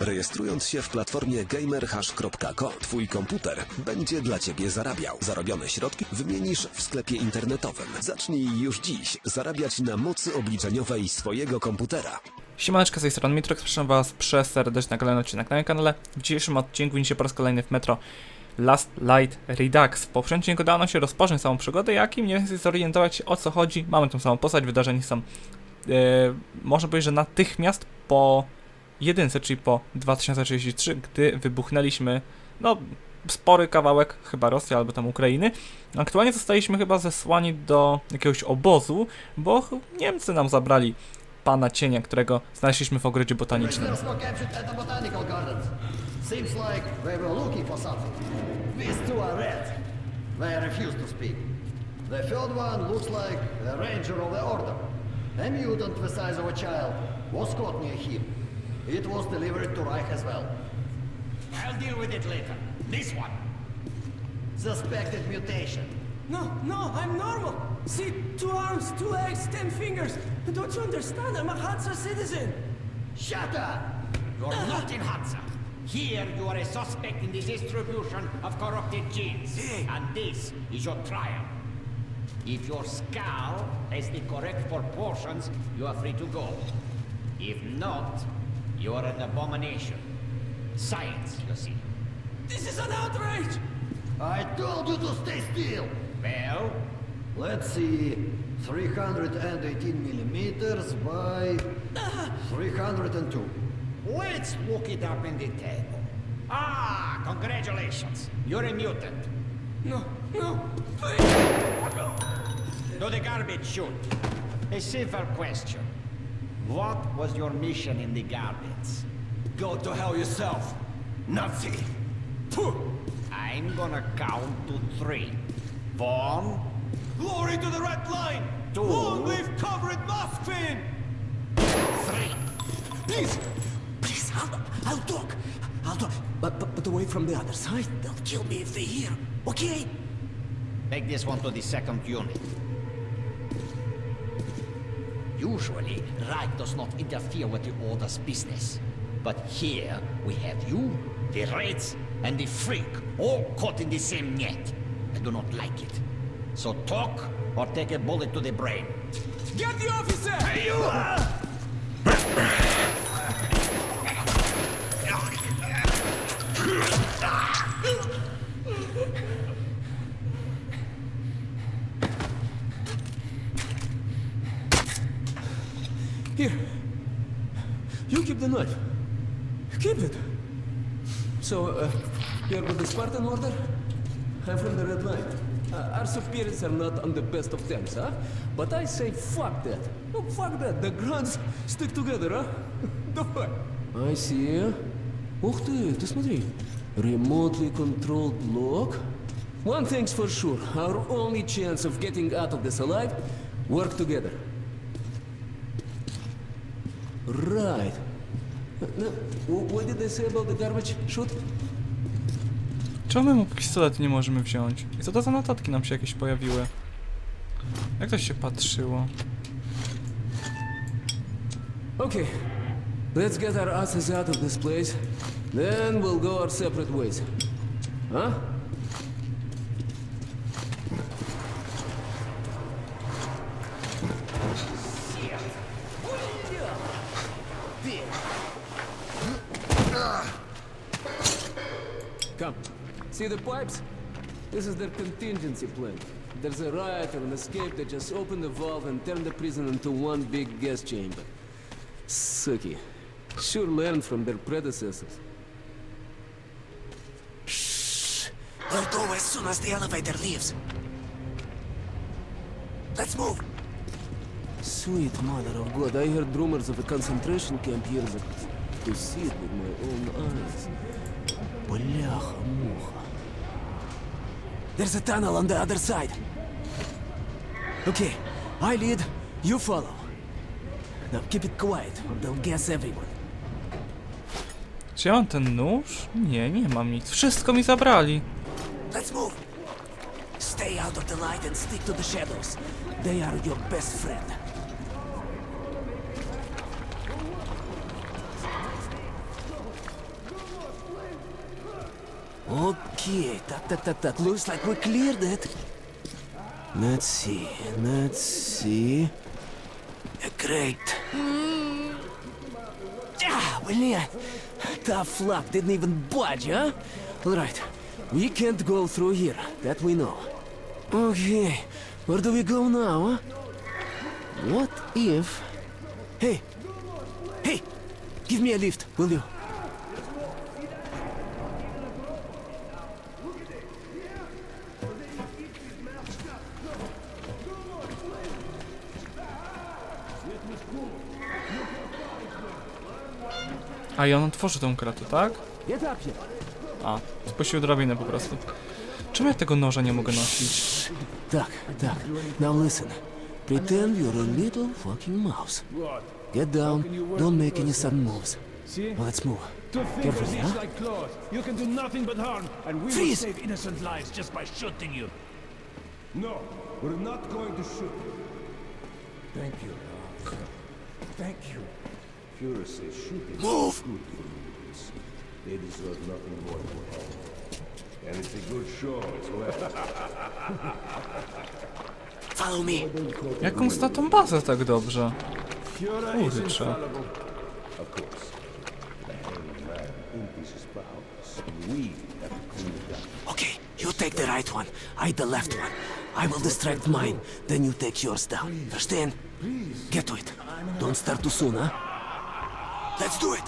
Rejestrując się w platformie gamerhash.co, twój komputer będzie dla ciebie zarabiał. Zarobione środki wymienisz w sklepie internetowym. Zacznij już dziś zarabiać na mocy obliczeniowej swojego komputera. Siemaneczka z tej strony Mitrox, proszę was przeserdecznie na kolejny odcinek na moim kanale. W dzisiejszym odcinku widzicie po raz kolejny w Metro Last Light Redux. W poprzednim odcinku dano się rozpocząć samą przygodę, jak i mniej więcej zorientować o co chodzi. Mamy tą samą postać, wydarzenia są, e, można powiedzieć, że natychmiast po jedynce, czyli po 2033, gdy wybuchnęliśmy, no, spory kawałek, chyba Rosji albo tam Ukrainy. Aktualnie zostaliśmy chyba zesłani do jakiegoś obozu, bo Niemcy nam zabrali pana cienia, którego znaleźliśmy w ogrodzie botanicznym. The third one looks like a ranger of the order. A mutant the size of a child was caught near him. It was delivered to Reich as well. I'll deal with it later. This one. Suspected mutation. No, no, I'm normal. See, two arms, two legs, ten fingers. Don't you understand? I'm a Hansa citizen. Shut up! You're uh-huh. not in Hansa. Here you are a suspect in the distribution of corrupted genes. And this is your trial. If your skull has the correct proportions, you are free to go. If not, you are an abomination. Science, you see. This is an outrage. I told you to stay still! Well, Let's see. 318 millimeters by 302. let's look it up in the table. Ah, congratulations. You're a mutant. No, no, please. To the garbage chute. A simple question. What was your mission in the garbage? Go to hell yourself, Nazi! I'm gonna count to three. One, Glory to the Red Line! Two. Long live Comrade Moskvin! three. Please, please, I'll, I'll talk. I'll talk. But, but, but away from the other side. They'll kill me if they hear. Okay? Take this one to the second unit. Usually, Reich does not interfere with the Order's business. But here, we have you, the Reds, and the Freak, all caught in the same net. I do not like it. So talk, or take a bullet to the brain. Get the officer! Hey, you! Here. You keep the knife. Keep it. So, uh, you're with the Spartan Order? I'm from the Red Line. Uh, our superiors are not on the best of terms, huh? But I say fuck that. No, fuck that. The grunts stick together, huh? Давай. I see. Ух ты, ты смотри. Remotely controlled lock. One thing's for sure. Our only chance of getting out of this alive, work together. Right. Now, what did they say about the garbage chute? Czemu my pistolet nie możemy wziąć? I co to za notatki nam się jakieś pojawiły? Jak to się patrzyło? Okay, let's get our asses out of this place. Then we'll go our separate ways. Huh? Come. See the pipes? This is their contingency plan. There's a riot or an escape, they just open the valve and turn the prison into one big gas chamber. Suki. Sure learned from their predecessors. Shh. We'll go as soon as the elevator leaves. Let's move. Sweet mother of God, I heard rumors of a concentration camp years ago. To see it with my own eyes. Бляха-муха. There's a tunnel on the other side. Okay, I lead, you follow. Now keep it quiet, or they'll guess everyone. Czy ja mam ten nóż? Nie, nie mam nic. Wszystko mi zabrali. Let's move. Stay out of the light and stick to the shadows. They are your best friend. Okay, tak, tak, tak, tak. Looks like we cleared it. Let's see, let's see. Great. Ah, well, yeah. Tough luck, didn't even budge, huh? All right, we can't go through here, that we know. Okay, where do we go now? What if... Hey, hey, give me a lift, will you? A i on otworzy tą kratę, tak? A, spuścił drabinę po prostu. Czemu ja tego noża nie mogę nosić? Duck, duck. Now listen. Pretend you're a little fucking mouse. Get down. Don't make any sudden moves. Well, let's move. To think of things like claws. You can do nothing but harm, and we will Freeze! save innocent lives just by shooting you. No, we're not going to shoot. Thank you. Thank you. Führer says shooting Move! good for humans. They deserve nothing more than help. And it's a good show as well. Follow me. Jak on zna tą bazę tak dobrze? Führer is Kurczę. infallible. Of course. The hanged man empties his. We have to clean it up. Okay, you take the right one. I the left one. I will distract mine. Then you take yours down. Understand? Get to it. Don't start too soon, huh? Let's do it.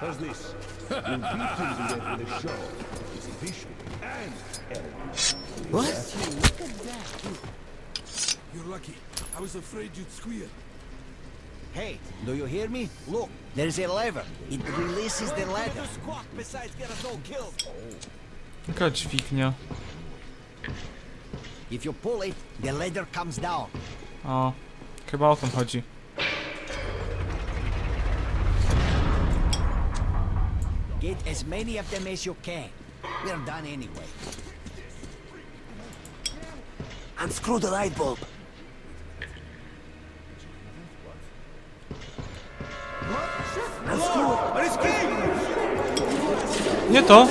How's this? We'll beat him to death with a show. It's efficient and elegant. What? You're lucky. I was afraid you'd squeal. Hey, do you hear me? Look, there's a lever. It releases the ladder. squawk besides get us all killed? Jaka dźwignia? If you pull it, the ladder comes down. O, chyba o tym chodzi. Get as many of them as you can. We're done anyway. Unscrew the light bulb. Unscrew it. Nie to!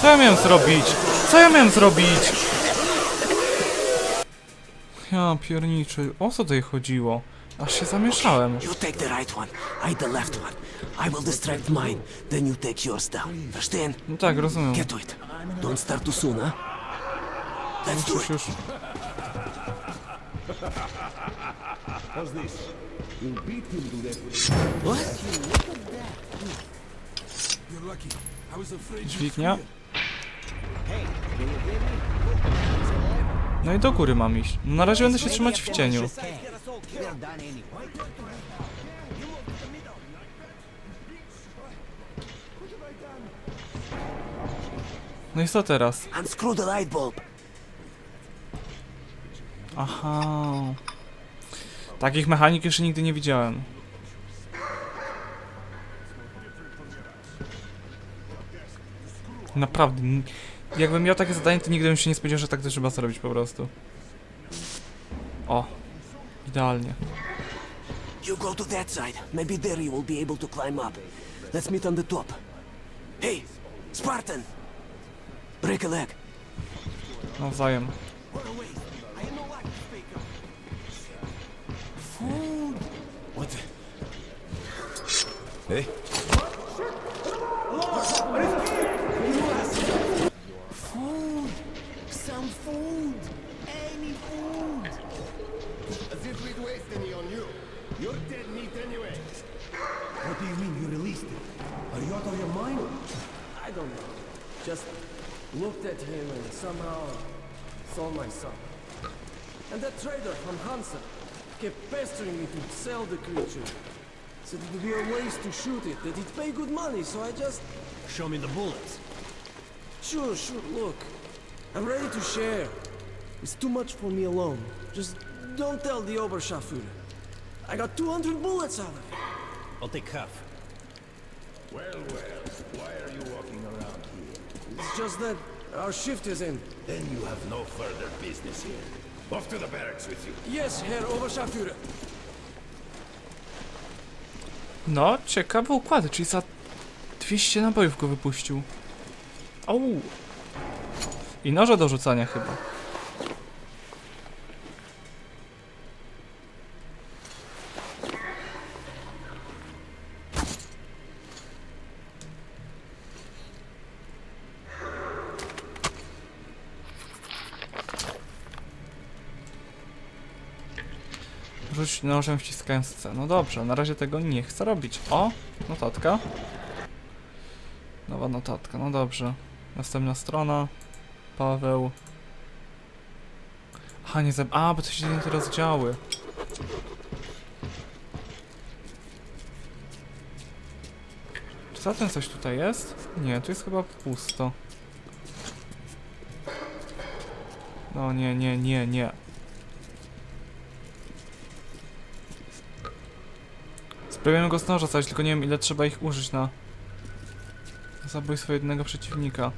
Co ja miałem zrobić? Co ja miałem zrobić? Ja pierniczy, o co tutaj chodziło? Aż się zamieszałem. You take the right one. I the left one. I will distract mine. Then you take yours down. Understand? No tak, rozumiem. Get to it. Don't start too soon, huh? Let's do Już, it. już. How's this? We'll beat him to death with a What? You're lucky. I was afraid you'd Dźwignia. Hey, do you hear me? Look, there's a lever. No i do góry mam iść. No na razie będę się trzymać w cieniu. No i co teraz? Unscrew the light bulb. Aha. Takich mechanik jeszcze nigdy nie widziałem. Naprawdę. Jakbym miał takie zadanie, to nigdy bym się nie spodziewał, że tak to trzeba zrobić po prostu. O. Idealnie. You go to that side. Maybe there you will be able to climb up. Let's meet on the top. Hey, Spartan! Break a leg. Nawzajem. What the? Hey? Are you out of your mind? I don't know. Just looked at him and somehow saw my son. And that trader from Hansa kept pestering me to sell the creature. Said it would be a waste to shoot it, that it'd pay good money, so I just... Show me the bullets. Sure, sure, look. I'm ready to share. It's too much for me alone. Just don't tell the Oberscharführer. I got 200 bullets out of it. I'll take half. Well, well, why are you walking around here? It's just that our shift is in. Then you have no further business here. Off to the barracks with you. Yes, Herr Oberscharführer. No, ciekawe układy, czyli za 200 nabojów go wypuścił. Au! I noże do rzucania chyba. Rzuć nożem wciskając C. No dobrze, na razie tego nie chcę robić. O, notatka. Nowa notatka, no dobrze. Następna strona. Paweł. Aha, nie zab... A, bo to się dzieje te rozdziały. Czy zatem coś tutaj jest? Nie, tu jest chyba pusto. No nie, nie, nie, nie. Spróbujemy go z noża stać, tylko nie wiem ile trzeba ich użyć na zabójstwo jednego przeciwnika.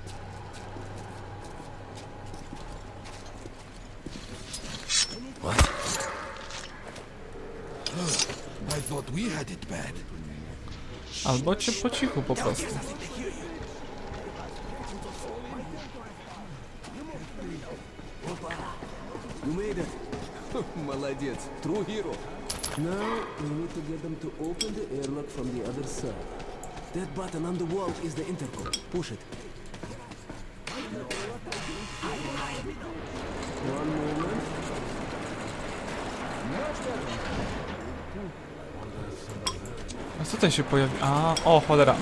I thought we had it bad. Albo cię po cichu po prostu. You made it. Молодец. True hero. Now we need to get them to open the airlock from the other side. That button on the wall is the intercom. Push it. One moment. A co ten się pojawi? A, o cholera.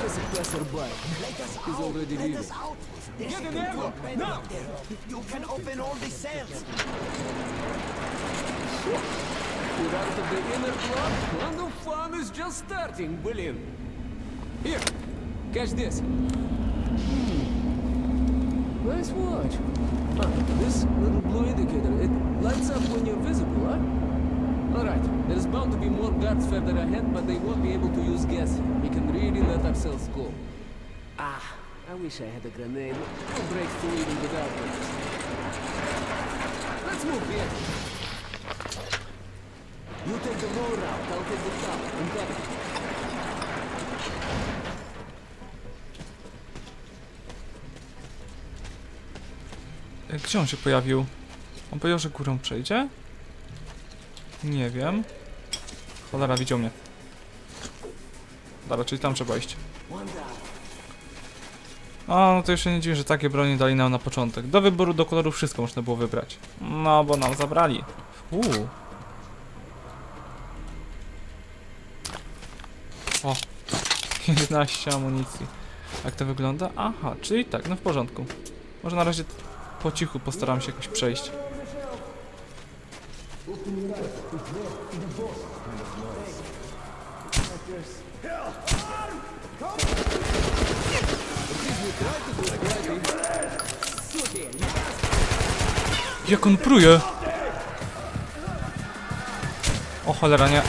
There's a passerby. He's already leaving. Get in there! Now! You can open all the cells! We're out of the inner block, and the fun is just starting. Brilliant. Here, catch this. Hmm. Nice watch. This little blue indicator, it lights up when you're visible, huh? Alright, there's bound to be more guards further ahead, but they won't be able to use gas. We can really let ourselves go. Ah, I wish I had a grenade. I'll break through even without it. Let's move here. You take the low route, I'll take the top. Gdzie on się pojawił? On powiedział, że górą przejdzie? Nie wiem. Cholera, widział mnie. Dobra, czyli tam trzeba iść. A, no to jeszcze nie dziwię, że takie broni dali nam na początek. Do wyboru do koloru wszystko można było wybrać. No, bo nam zabrali. Uuu. 11 amunicji. Jak to wygląda? Aha, czyli tak, no w porządku. Może na razie po cichu postaram się jakoś przejść. Jak on pruje! O cholera, nie.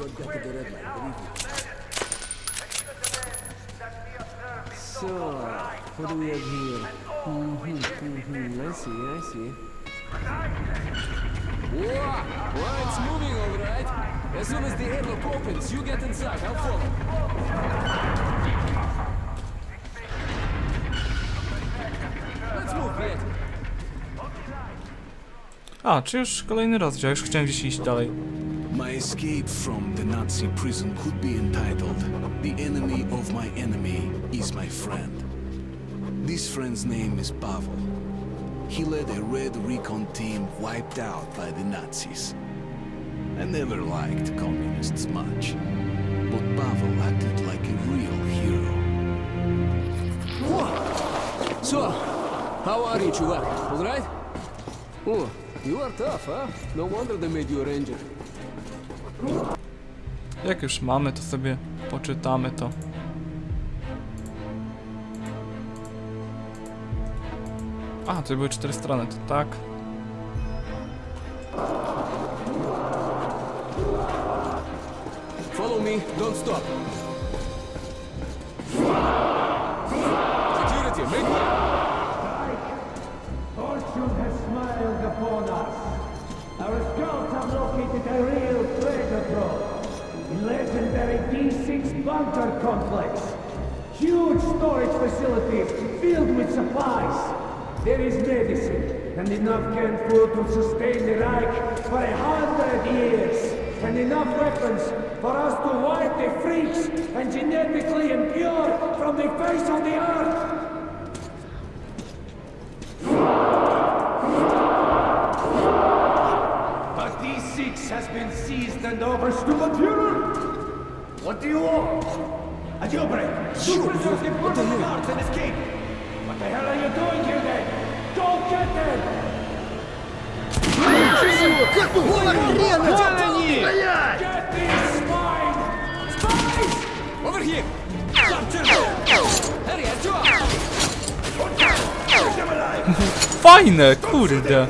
Got back at the red line, believe me. So, what do we have here? Mm-hmm, mm-hmm. I see, I see. Whoa! Well, it's moving all right. As soon as the airlock opens, you get inside. I'll follow. Let's move, Piet. A, czy już kolejny rozdział, już chciałem gdzieś iść dalej. My escape from the Nazi prison could be entitled The Enemy of My Enemy is My Friend. This friend's name is Pavel. He led a red recon team wiped out by the Nazis. I never liked communists much, but Pavel acted like a real hero. So, how are you, Chuvak? All right? Oh, you are tough, huh? No wonder they made you a ranger. Jak już mamy, to sobie poczytamy to. A, to były cztery strony, to tak. Follow me, don't stop. Security, make Fortune has smiled upon us. Our scouts have located a treasure legendary D6 bunker complex. Huge storage facility filled with supplies. There is medicine and enough canned food to sustain the Reich for a hundred years. And enough weapons for us to wipe the freaks and genetically impure from the face of the earth. But D6 has been seized and Oberstubenführer! What do you want? A jailbreak! You preserve the portable guards and escape! What the hell are you doing here then? Go get them! Get these swine! Spies! Over here! Hurry, Артём! Fajne, kurde.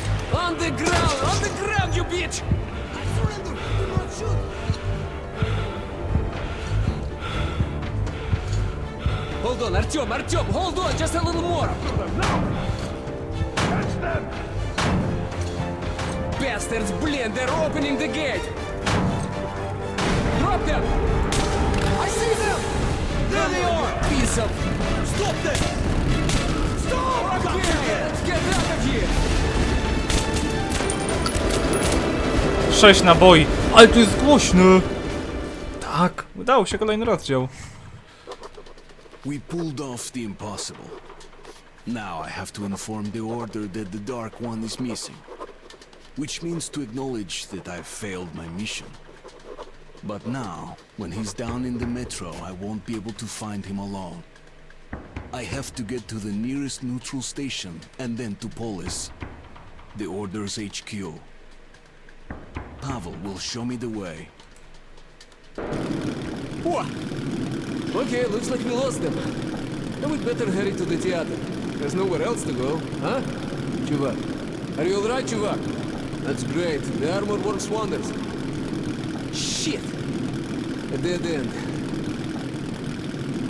On the ground, on the ground, you bitch! I surrender! Do not shoot! Hold on, Артем, Артем, hold on, just a little more. Bastards, блин, they're opening the gate. Drop them. I see them. There they are. Piece of. Stop them. Stop. Okay, let's get out of here. Sześć naboi. Ale tu jest głośno. Tak, udało się kolejny rozdział. We pulled off the impossible. Now I have to inform the Order that the Dark One is missing. Which means to acknowledge that I've failed my mission. But now, when he's down in the metro, I won't be able to find him alone. I have to get to the nearest neutral station and then to the Order's HQ. Pavel will show me the way. О! Okay, looks like we lost them. Then we'd better hurry to the theater. There's nowhere else to go, huh? Чувак. Are you alright, чувак? That's great. The armor works wonders. Shit! A dead end.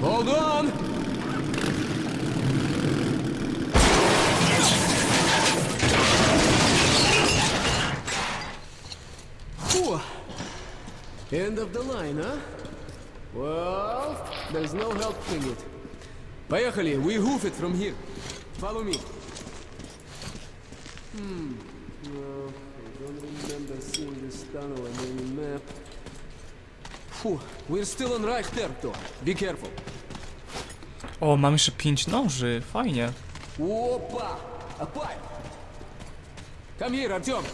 Hold on! End of the line, huh? Well, there's no helping it. Поехали, we hoof it from here. Follow me. Hmm. No, I don't remember seeing this tunnel on any map. Phew, we're still on Reich territory. Be careful. O, mam jeszcze pięć noży. Fajnie. Опа! A pipe! Come here, Артем!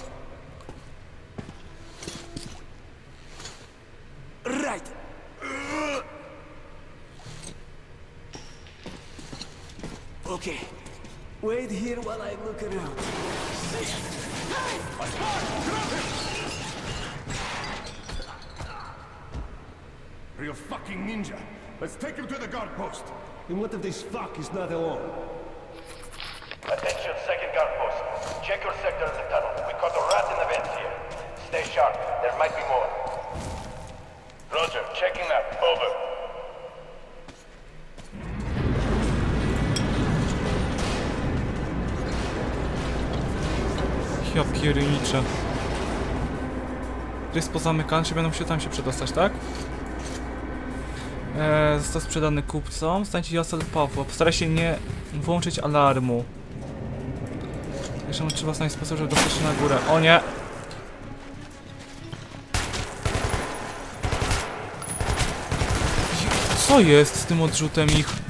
Wait here while I look around. Real fucking ninja. Let's take him to the guard post. And what if this fuck is not alone? Pierniczę. Jest pozamykany, czy będą się tam się przedostać, tak? Eee, został sprzedany kupcom. Stańcie Josel Pawła. Postaraj się nie włączyć alarmu. Jeszcze trzeba znaleźć sposób, żeby dostać się na górę. O nie! Co jest z tym odrzutem ich?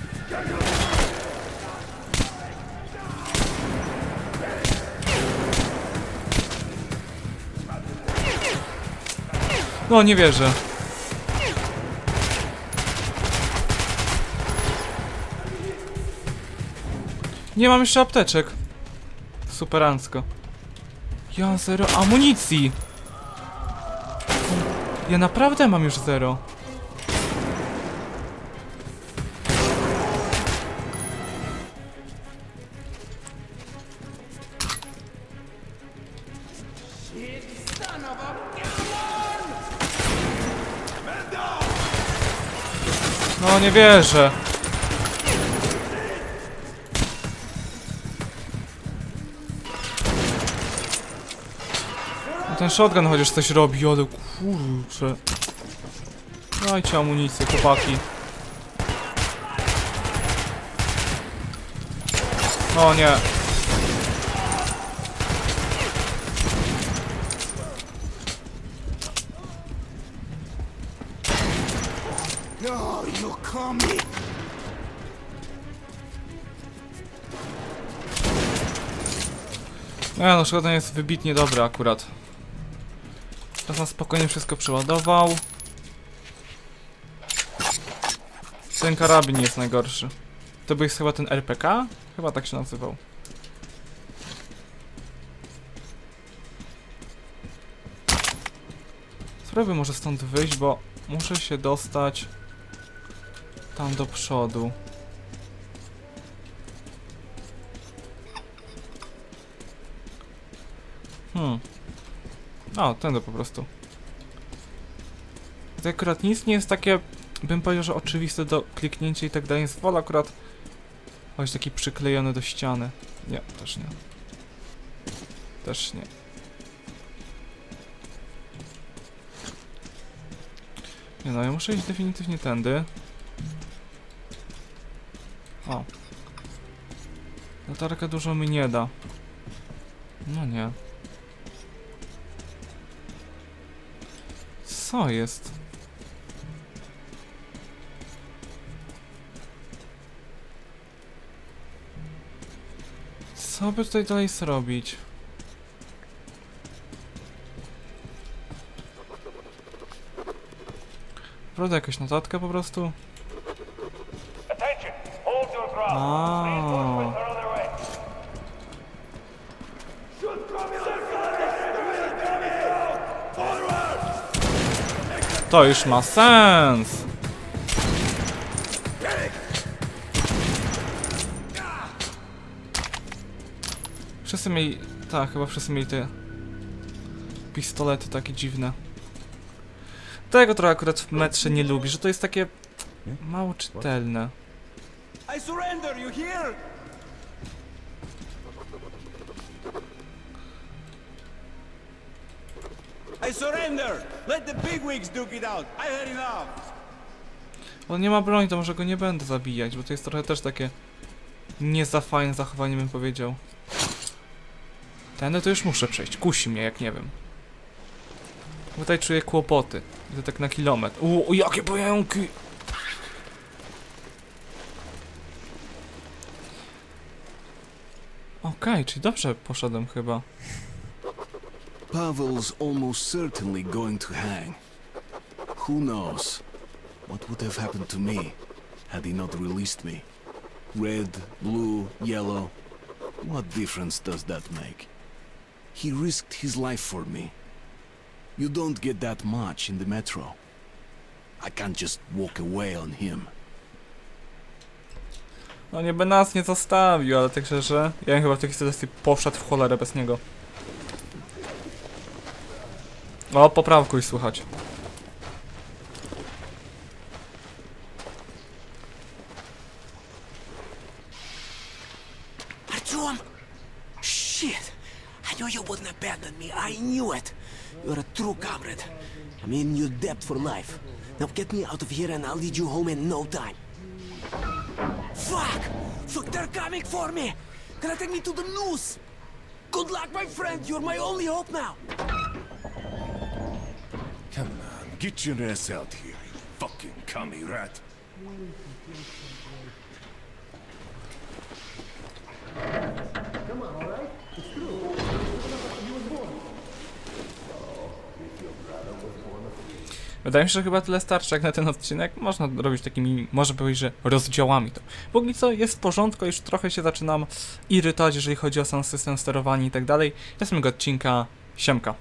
No, nie wierzę. Nie mam jeszcze apteczek. Superancko. Ja zero amunicji. Ja naprawdę mam już zero. No nie wierzę. No ten shotgun chociaż coś robi, ale kurczę. Dajcie amunicję, chłopaki. O nie. Nie no, shotgun jest wybitnie dobry akurat. Teraz na spokojnie wszystko przeładował. Ten karabin jest najgorszy. To był chyba ten RPK? Chyba tak się nazywał. Spróbuję może stąd wyjść, bo muszę się dostać tam do przodu. Hmm. O, tędy po prostu. To akurat nic nie jest takie, bym powiedział, że oczywiste do kliknięcia i tak dalej. Jest wolę akurat choć taki przyklejony do ściany. Nie, też nie. Też nie. Nie no, ja muszę iść definitywnie tędy. O. Latarka dużo mi nie da. No nie. Co jest? Co by tutaj dalej zrobić? Prawda jakaś notatka po prostu? A. Reinforcements are on their way. To już ma sens! Wszyscy mieli... Tak, chyba wszyscy mieli te... Pistolety takie dziwne. Tego trochę akurat w metrze nie lubi, że to jest takie... Mało czytelne. I surrender, you hear? I surrender! Let the bigwigs duke it out! I had enough! On nie ma broni, to może go nie będę zabijać, bo to jest trochę też takie... Nie za fajne zachowanie bym powiedział. Tędy to już muszę przejść, kusi mnie, jak nie wiem. Tutaj czuję kłopoty. I to tak na kilometr. U, jakie pająki! Okej, czyli dobrze poszedłem chyba. Pavel's almost certainly going to hang. Who knows what would have happened to me had he not released me? Red, blue, yellow. What difference does that make? He risked his life for me. You don't get that much in the metro. I can't just walk away on him. No nie by nas nie zostawił, ale tak szczerze, ja bym chyba w takiej sytuacji poszedł w cholerę bez niego. O, poprawkuj słychać. Artyom! Shit! I knew you wouldn't abandon me. I knew it. You're a true comrade. I'm in your debt for life. Now get me out of here and I'll lead you home in no time. Fuck! Fuck, they're coming for me! Gonna take me to the noose! Good luck, my friend. You're my only hope now. Come on, get your ass out here, you fucking commie rat. Wydaje mi się, że chyba tyle starczy jak na ten odcinek. Można robić takimi, może powiedzieć, że rozdziałami to. Póki co jest w porządku, już trochę się zaczynam irytować, jeżeli chodzi o sam system sterowania i tak dalej. Następnego odcinka, siemka.